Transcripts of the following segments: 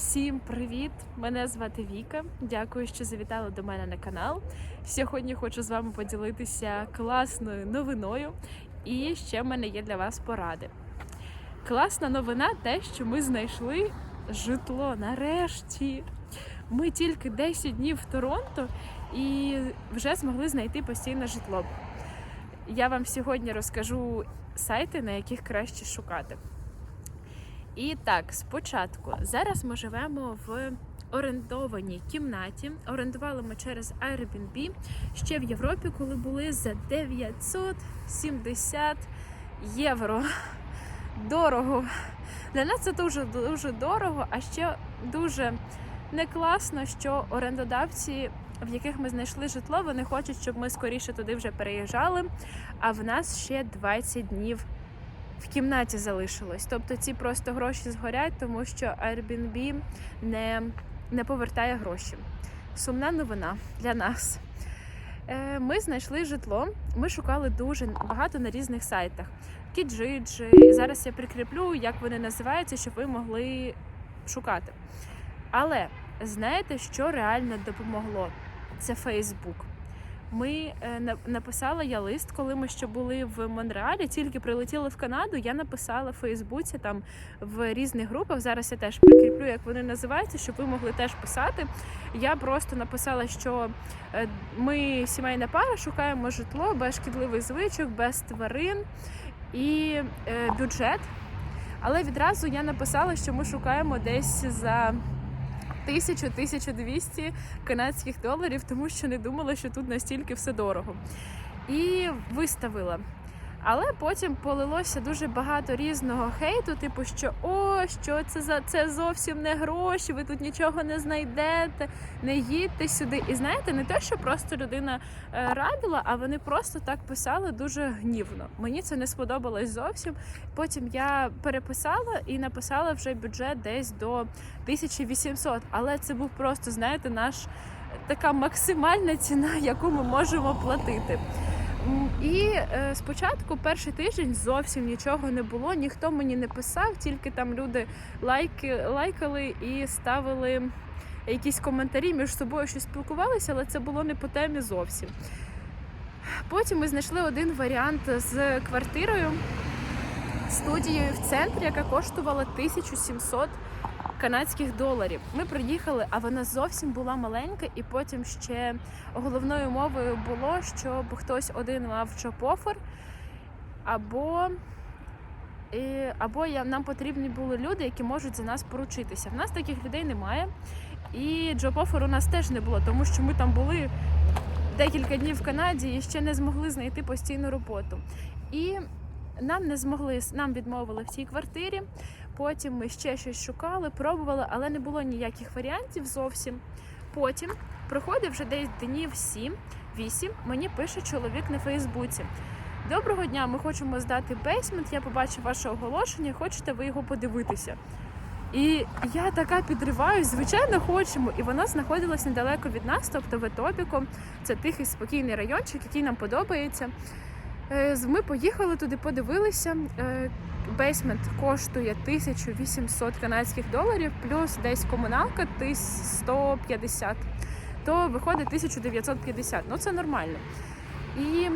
Всім привіт! Мене звати Віка. Дякую, що завітали до мене на канал. Сьогодні хочу з вами поділитися класною новиною. І ще в мене є для вас поради. Класна новина те, що ми знайшли житло нарешті. Ми тільки 10 днів в Торонто і вже змогли знайти постійне житло. Я вам сьогодні розкажу сайти, на яких краще шукати. І так, спочатку, зараз ми живемо в орендованій кімнаті. Орендували ми через Airbnb ще в Європі, коли були за 970 євро. Дорого. Для нас це дуже дуже дорого, а ще дуже не класно, що орендодавці, в яких ми знайшли житло, вони хочуть, щоб ми скоріше туди вже переїжджали. А в нас ще 20 днів в кімнаті залишилось. Тобто ці просто гроші згорять, тому що Airbnb не, не повертає гроші. Сумна новина для нас. Е, Ми знайшли житло. Ми шукали дуже багато на різних сайтах. Kijiji, зараз я прикріплю, як вони називаються, щоб ви могли шукати. Але знаєте, що реально допомогло? Це Facebook. Ми е, написала я лист, коли ми ще були в Монреалі, тільки прилетіли в Канаду. Я написала в Фейсбуці там в різних групах. Зараз я теж прикріплю, як вони називаються, щоб ви могли теж писати. Я просто написала, що е, ми сімейна пара, шукаємо житло без шкідливих звичок, без тварин і е, бюджет. Але відразу я написала, що ми шукаємо десь за 1000-1200 канадських доларів, тому що не думала, що тут настільки все дорого. І виставила. Але потім полилося дуже багато різного хейту, типу, що о, що це за це зовсім не гроші, ви тут нічого не знайдете, не їдьте сюди. І знаєте, не те, що просто людина е, радила, а вони просто так писали дуже гнівно. Мені це не сподобалось зовсім. Потім я переписала і написала вже бюджет десь до 1800. Але це був просто, знаєте, наш така максимальна ціна, яку ми можемо платити. І е, спочатку перший тиждень зовсім нічого не було, ніхто мені не писав, тільки там люди лайки, лайкали і ставили якісь коментарі між собою щось спілкувалися, але це було не по темі зовсім. Потім ми знайшли один варіант з квартирою, студією в центрі, яка коштувала 1700 канадських доларів. Ми приїхали, а вона зовсім була маленька, і потім ще головною мовою було, щоб хтось один мав джоб-офер, або, і, або я, нам потрібні були люди, які можуть за нас поручитися. В нас таких людей немає. І джоб-офер у нас теж не було, тому що ми там були декілька днів в Канаді і ще не змогли знайти постійну роботу. І нам не змогли, нам відмовили в цій квартирі. Потім ми ще щось шукали, пробували, але не було ніяких варіантів зовсім. Потім проходить вже десь днів 7-8, мені пише чоловік на Фейсбуці. Доброго дня, ми хочемо здати бейсмент. Я побачив ваше оголошення, хочете ви його подивитися. І я така підриваюсь, звичайно, хочемо. І вона знаходилась недалеко від нас, тобто в Етопіко. Це тихий спокійний райончик, який нам подобається. Е, Ми поїхали туди, подивилися. Бейсмент коштує 1800 канадських доларів, плюс десь комуналка 150, то виходить 1950. Ну це нормально. І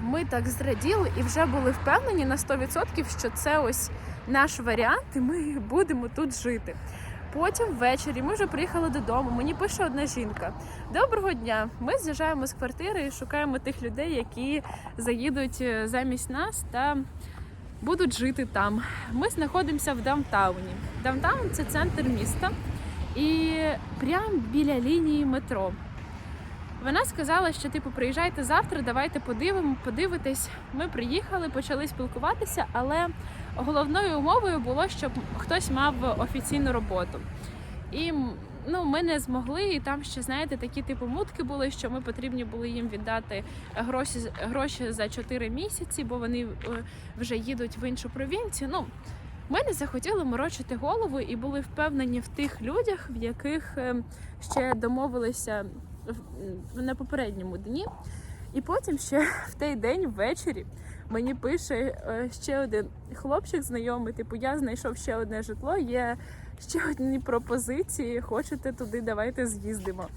ми так зраділи і вже були впевнені на 100%, що це ось наш варіант, і ми будемо тут жити. Потім ввечері ми вже приїхали додому. Мені пише одна жінка: Доброго дня! Ми з'їжджаємо з квартири і шукаємо тих людей, які заїдуть е, замість нас та будуть жити там. Ми знаходимося в даунтауні. Даунтаун це центр міста і прямо біля лінії метро. Вона сказала, що типу приїжджайте завтра, давайте подивимо, подивитись. Ми приїхали, почали спілкуватися, але головною умовою було, щоб хтось мав офіційну роботу. І ну, ми не змогли, і там ще знаєте такі типу мутки були, що ми потрібні були їм віддати гроші гроші за 4 місяці, бо вони е, вже їдуть в іншу провінцію. Ну ми не захотіли морочити голову і були впевнені в тих людях, в яких е, ще домовилися на попередньому дні. І потім ще в той день ввечері мені пише е, ще один хлопчик знайомий, типу, я знайшов ще одне житло, є ще одні пропозиції, хочете туди, давайте з'їздимо.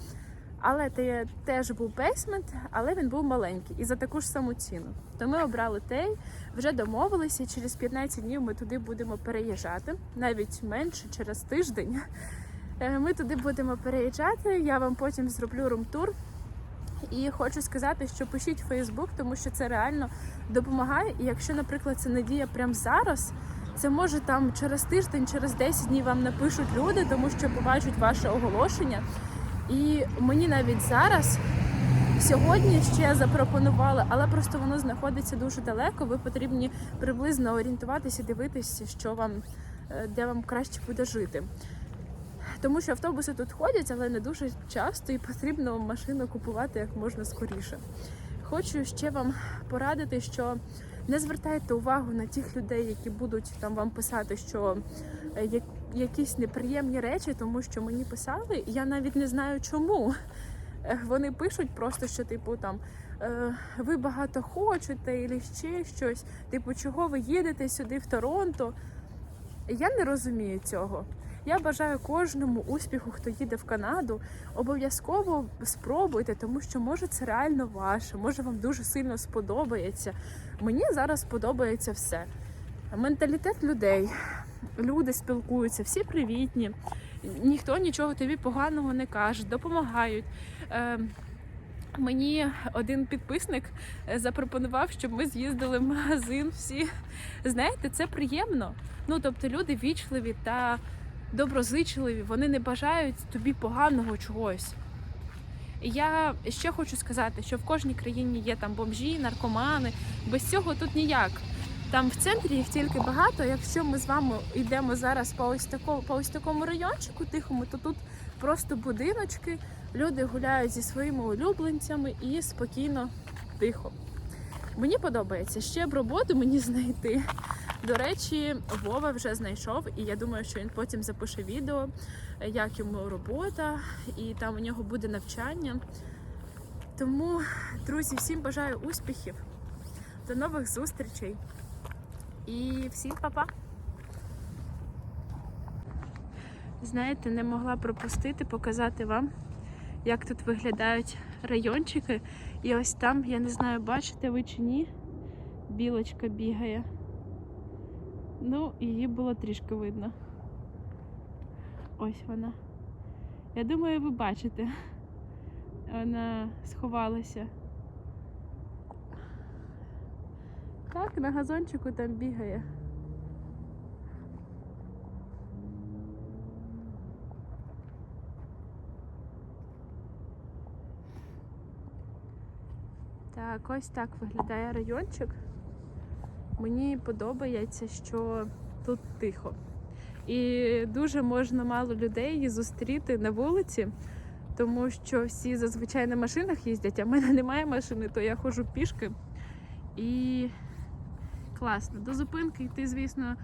Але це теж був бейсмент, але він був маленький і за таку ж саму ціну. То ми обрали той, вже домовилися. Через 15 днів ми туди будемо переїжджати, навіть менше через тиждень. Е, Ми туди будемо переїжджати. Я вам потім зроблю румтур. І хочу сказати, що пишіть в Фейсбук, тому що це реально допомагає. І якщо, наприклад, це надія прямо зараз, це може там через тиждень, через 10 днів вам напишуть люди, тому що побачать ваше оголошення. І мені навіть зараз сьогодні ще запропонували, але просто воно знаходиться дуже далеко. Ви потрібні приблизно орієнтуватися, дивитися, що вам е, де вам краще буде жити. Тому що автобуси тут ходять, але не дуже часто, і потрібно машину купувати як можна скоріше. Хочу ще вам порадити, що не звертайте увагу на тих людей, які будуть там вам писати, що е, якісь неприємні речі, тому що мені писали, і я навіть не знаю чому. Е, Вони пишуть просто, що типу там е, ви багато хочете, і ще щось. Типу, чого ви їдете сюди в Торонто? Я не розумію цього. Я бажаю кожному успіху, хто їде в Канаду. Обов'язково спробуйте, тому що може це реально ваше, може вам дуже сильно сподобається. Мені зараз подобається все. Менталітет людей, люди спілкуються, всі привітні, ніхто нічого тобі поганого не каже, допомагають. Е, Мені один підписник е, запропонував, щоб ми з'їздили в магазин. Всі знаєте, це приємно. Ну тобто люди вічливі та доброзичливі, вони не бажають тобі поганого чогось. Я ще хочу сказати, що в кожній країні є там бомжі, наркомани. Без цього тут ніяк. Там в центрі їх тільки багато. Якщо ми з вами йдемо зараз по ось такому, по ось такому райончику тихому, то тут просто будиночки, люди гуляють зі своїми улюбленцями і спокійно, тихо. Мені подобається ще б роботу мені знайти. До речі, Вова вже знайшов, і я думаю, що він потім запише відео, як йому робота, і там у нього буде навчання. Тому, друзі, всім бажаю успіхів, до нових зустрічей і всім па-па! Знаєте, не могла пропустити показати вам, як тут виглядають райончики. І ось там, я не знаю, бачите ви чи ні, білочка бігає. Ну, її було трішки видно. Ось вона. Я думаю, ви бачите. Вона сховалася. Так, на газончику там бігає. Так, ось так виглядає райончик. Мені подобається, що тут тихо. І дуже можна мало людей зустріти на вулиці, тому що всі зазвичай на машинах їздять, а в мене немає машини, то я ходжу пішки. І класно. До зупинки йти, звісно,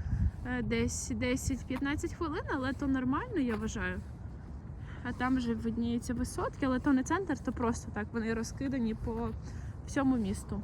е, десь 10-15 хвилин, але то нормально, я вважаю. А там вже видніються висотки, але то не центр, то просто так вони розкидані по всьому місту.